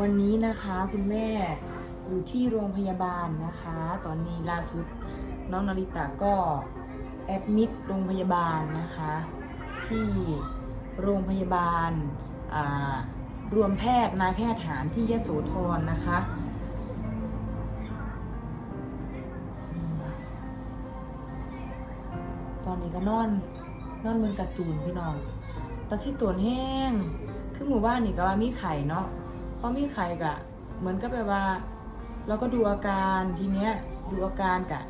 วันนี้นะคะคุณแม่อยู่ที่โรงพยาบาลนะคะ ตอนนี้ล่าสุดน้องนาริตะก็แอดมิดโรงพยาบาลนะคะ ที่โรงพยาบาลรวมแพทย์นายแพทย์ฐานที่ยโสธรนะคะตอนนี้ก็นอนนอนเมืองกร์ตูนพี่น้องตอนที่ตัวแห้งคือหมู่บ้านนี่ก็ว่ามีไข่เนาะ พราะมีไข่กะ เหมือนก็แบบว่า เราก็ดูอาการทีเนี้ย ดูอาการกะ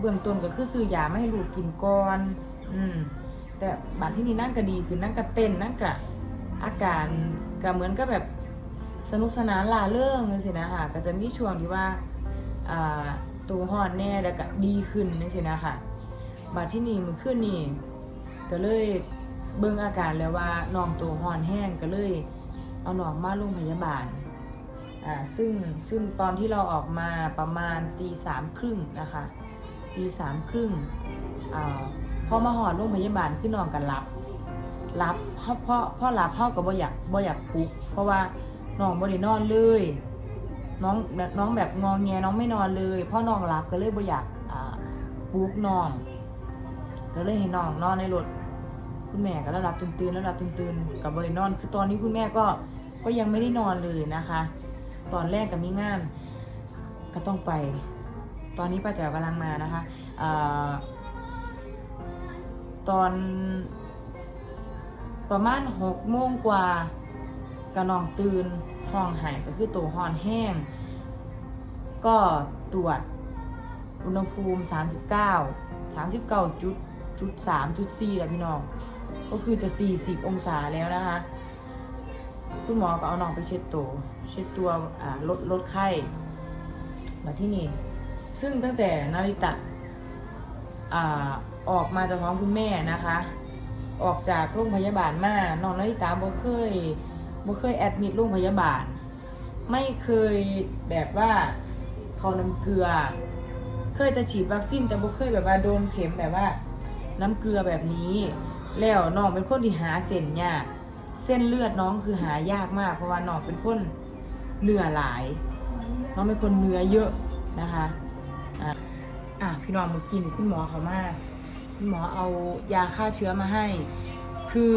เบื้องต้นก็คือซื้อยาไม่ให้ลูกกินก่อน อืม แต่บาดที่นี่นั่งก็ดีคือนั่งก็เต้นนั่งก็อาการก็เหมือนก็แบบสนุกสนานล่าเริงเลยสินะค่ะ ก็จะมีช่วงที่ว่าอ่าตัวห่อนแน่แล้วก็ดีขึ้นนี่สินะค่ะ บาดที่นี่มือขึ้นนี่ก็เลยเบิ่งอาการแล้วว่าน้องตัวห่อนแห้งก็เลย เอาหนองมาโรงพยาบาลอ่าซึ่งซึ่งตอนที่เราออกมาประมาณตีสามครึ่งนะคะตีสามครึ่งอ่าพอมาหอดโรงพยาบาลขึ้นนอนกันรับรับเพราะเพราะเพราะรับเพรากับบ่อยากบ่อยากปลุกเพราะว่าน้องบ่ได้นอนเลยน้องน้องแบบงองแงน้องไม่นอนเลยพ่อน้องรับก็เลยบ่อยากปลุกน้องก็เลยให้น้องนอนในรถ คุณแม่ก็แล้วรับตื่นๆแล้วรับตื่นๆกับบริโนอนคือตอนนี้คุณแม่ก็ก็ยังไม่ได้นอนเลยนะคะ ตอนแรกกับมีงาน ก็ต้องไป ตอนนี้ป้าแจ๋วกำลังมานะคะเอ่อตอนประมาณหกโมงกว่ากระนองตื่นห้องหายก็คือตัวหอนแห้ง ก็ตรวจอุณหภูมิ 39 39จุดจุด3จุด4แล้วพี่น้อง ก็คือจะ 40 องศาแล้วนะคะ คุณหมอก็เอาน้องไปเช็ดตัว เช็ดตัวลดลดไข้ มาที่นี่ ซึ่งตั้งแต่นาริตะอ่าออกมาจากท้องคุณแม่นะคะ ออกจากโรงพยาบาลมาน้องนาริตาบ่เคยบ่เคยแอดมิดโรงพยาบาล ไม่เคยแบบว่าเขาน้ำเกลือ เคยแต่ฉีดวัคซีนแต่บ่เคยแบบว่าโดนเข็มแบบว่า น้ำเกลือแบบนี้ แล้วน้องเป็นคนที่หาเส้นยาก เส้นเลือดน้องคือหายากมาก เพราะว่าน้องเป็นคนเนื้อหลาย น้องเป็นคนเนื้อเยอะนะคะอะอะพี่น้องเมื่อกี้นี่คุณหมอเขามาคุณหมอเอายาฆ่าเชื้อมาให้ คือ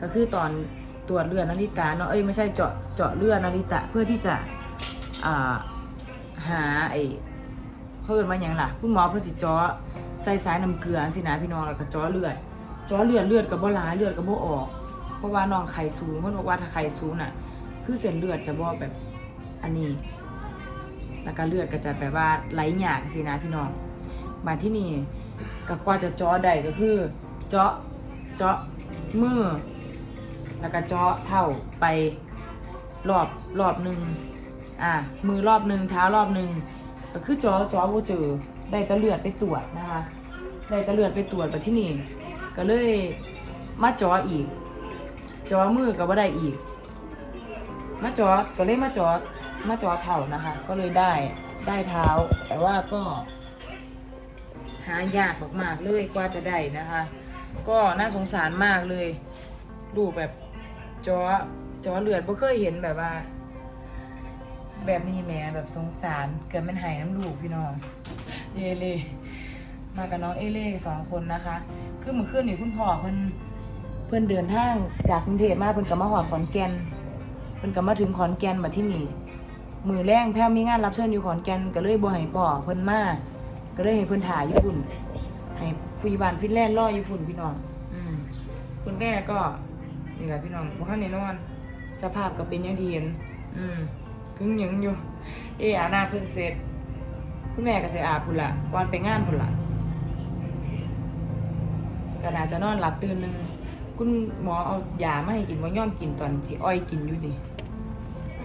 ก็คือตอนตรวจเลือดนาริตาเนาะเอ้ยไม่ใช่เจาะเจาะเลือดนาริตะเพื่อที่จะอ่าหาไอ้เขาเอินมาอย่างล่ะ คุณหมอเพื่อสิเจาะ ใส่สายน้ำเกลือสินะพี่น้องแล้วก็จาะเลือดจาะเลือดเลือดกับบ่หลายเลือดกับบ่ออก เพราะว่าน้องไข่สูงเพิ่นบอกว่าถ้าไข่สูงน่ะ คือเส้นเลือดจะบ่แบบอันนี้ แล้วก็เลือดก็จะแบบว่าไหลหยากสินะพี่น้องมาที่นี่ก็กว่าจะจาะได้ก็คือเจาะเจาะมือแล้วก็เจาะเท่าไปรอบรอบหนึ่งอะมือรอบหนึ่งเท้ารอบหนึ่งก็คือจาะเจาะบ่เจอ ได้ตะเลือดไปตรวจนะคะได้ตะเลือดไปตรวจมาที่นี่ ก็เลยมาจาะอีกจาะมือก็บ่ได้อีก มาจาะก็เลยมาจาะมาจาะเท่านะคะ ก็เลยได้ได้เท้า แต่ว่าก็ หายากมากๆเลยกว่าจะได้นะคะ ก็น่าสงสารมากเลย ดูแบบจอจอเลือดบ่เคยเห็นแบบว่า แบบนี้แหม่แบบสงสารเกิดมันหายน้ำลูกพี่น้อง เอเล่มากับน้องเอเล่สองคนนะคะคือเมื่อคืนนี่คุณพ่อเพิ่นเพิ่นเดินทางจากกรุงเทพมาเพิ่นก็มาหอดขอนแก่นเพิ่นก็มาถึงขอนแก่นมาที่นี่มือแรงแพ้มีงานรับเชิญอยู่ขอนแก่นก็เลยบ่ให้พ่อเพิ่นมาก็เลยให้เพิ่นถ่ายญี่ปุ่นให้ผู้ยิบานฟินแลนด์รอญี่ปุ่นพี่น้องอืมคุณแม่ก็นี่แหละพี่น้องบ่ทันได้นอน สภาพก็เป็นอย่างที่เห็นอืมกึ่งหยังอยู่ เอออาบน้ำเพิ่นเสร็จ คุณแม่ก็สิอาบพุ่นละก่อนไปงานพุ่นละก็น่าจะนอนหลับตื่นหนึงคุณหมอเอายามาให้กินบ่ย่อมกินตอนนี้สิอ้อยกินอยู่ดิ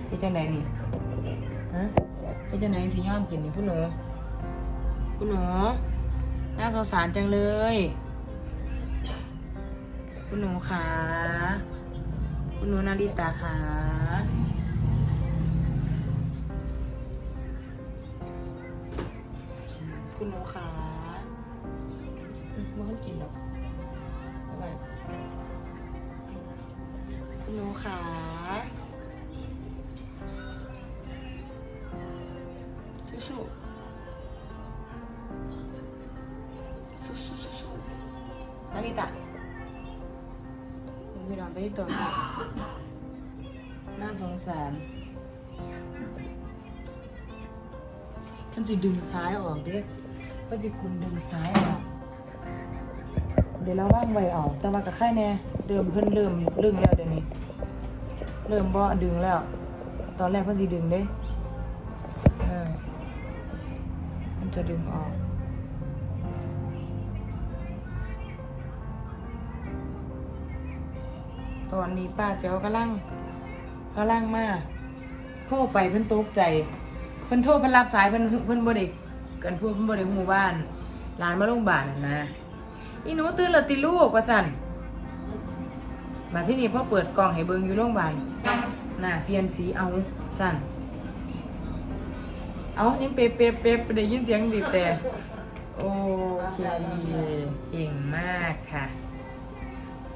เฮ็ดจังไดนี่ฮะเฮ็ดจังไดสิย่อมกินนี่คุณหนูคุณหนูน่าสงสารจังเลย คุณหนูขาคุณหนูนาริตาขา คุณหนูขาอืมไม่ค่อยกินหรอกเอาไปคุณหนูขาสู้ๆสู้สู้สู้สู้นาริตะยังพี่น้องตัวที่ตัวน่าสงสารฉันจะดึงซ้ายออกเด้ก็ จะกุมดึงซ้ายออกเดี๋ยวเราว่างไว้เอาแต่ว่ากับไข่แน่เริ่มเพิ่นเริ่มดึงแล้วเดี๋ยวนี้ เริ่มบ่ดึงแล้ว ตอนแรกเพิ่นสิดึงเด้เออมันจะดึงออกตอนนี้ป้าเจ้ากำลังกำลังมาโทรไปเพิ่นตกใจ เพิ่นโทรเพิ่นรับสายเพิ่นเพิ่นบ่ได้ กันพูดเพิ่นบ่ได้ฮู้บ้านร้านมาโรงพยาบาลน่ะนะอีหนูตื่นแล้วติลูกว่าสั่นมาที่นี่พ่อเปิดกล่องให้เบิ่งอยู่โรงพยาบาลน่ะเปลี่ยนสีเอาสั่น เอายังเป๊ะเป๊ะเป๊ะได้ยินเสียงบีบแต่โอเคเก่งมากค่ะ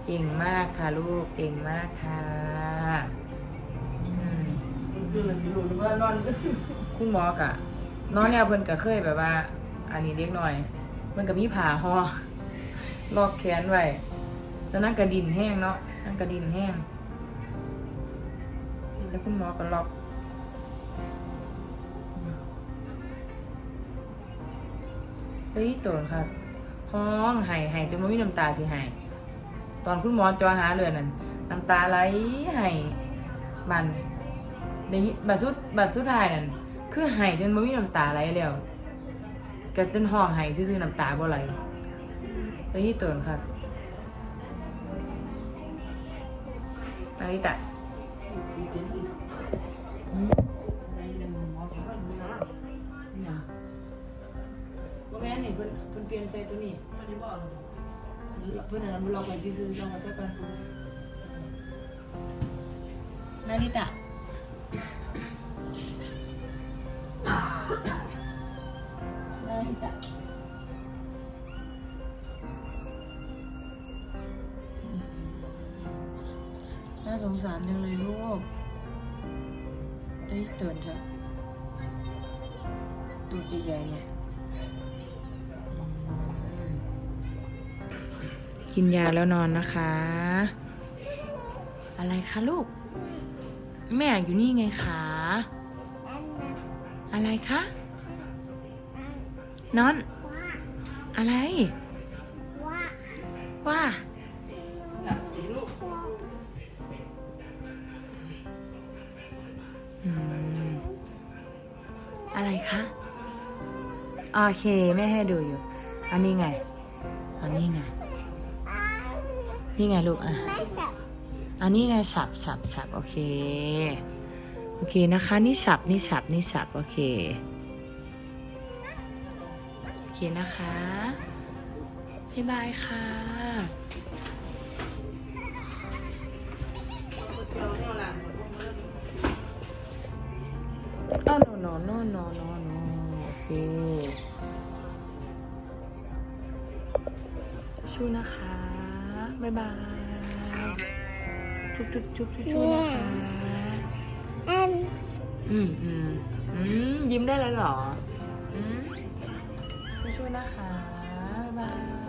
เก่งมากค่ะลูกเก่งมากค่ะอืมคือมันอยู่หรือว่านอนคุณหมอกะ น้องเนี่ยเพิ่นก็เคยแบบว่า อันนี้เล็กหน่อยเพิ่นก็มีผ่าหอลอกแขนไว้แล้วนั่งกระดินแห้งเนาะนั่งกระดินแห้งแล้วคุณหมอก็ล็อกเฮ้ยตัวครับห้องห้ไห้จนไม่มีน้ำตาสิไห้ตอนคุณหมอจอหาเลือนั่นน้ำตาไหลไห้บันในบัตรสุดบัตรสุดท้ายนั่น คือไห้จนบ่มีน้ำตาไหลแล้วก็เต้นห้องไห้ซื่อๆน้ำตาบ่ไหลตัวนี้ตัวครับนาริตะอืมนี่หยังบ่แม่นนี่เพิ่นเพิ่นเปลี่ยนใจตัวนี้ไม่ได้บอกเลยเพื่อนนั้นเราไปที่ซื้อลองมาสักกันนาริตะ สงสารจังเลยลูกเอ้ยตื่นเถอะตัวใหญ่ๆเนี่ยอืมกินยาแล้วนอนนะคะ อะไรคะลูก แม่อยู่นี่ไงคะ อะไรคะนอน อะไร ว่า อะไรคะโอเคแม่ให้ดูอยู่ อันนี้ไง อันนี้ไง นี่ไงลูกอะ อันนี้ไงฉับฉับฉับโอเค โอเคนะคะ นี่ฉับนี่ฉับนี่ฉับโอเค โอเคนะคะบ๊ายบายค่ะ อ้าว no no no no no no โอเคชูนะคะ บ๊ายบายจุ๊บจุ๊บจุ๊บจุ๊บชูนะคะ อืมอืมอืมยิ้มได้แล้วเหรอ อืมช่วยนะคะ บ๊ายบาย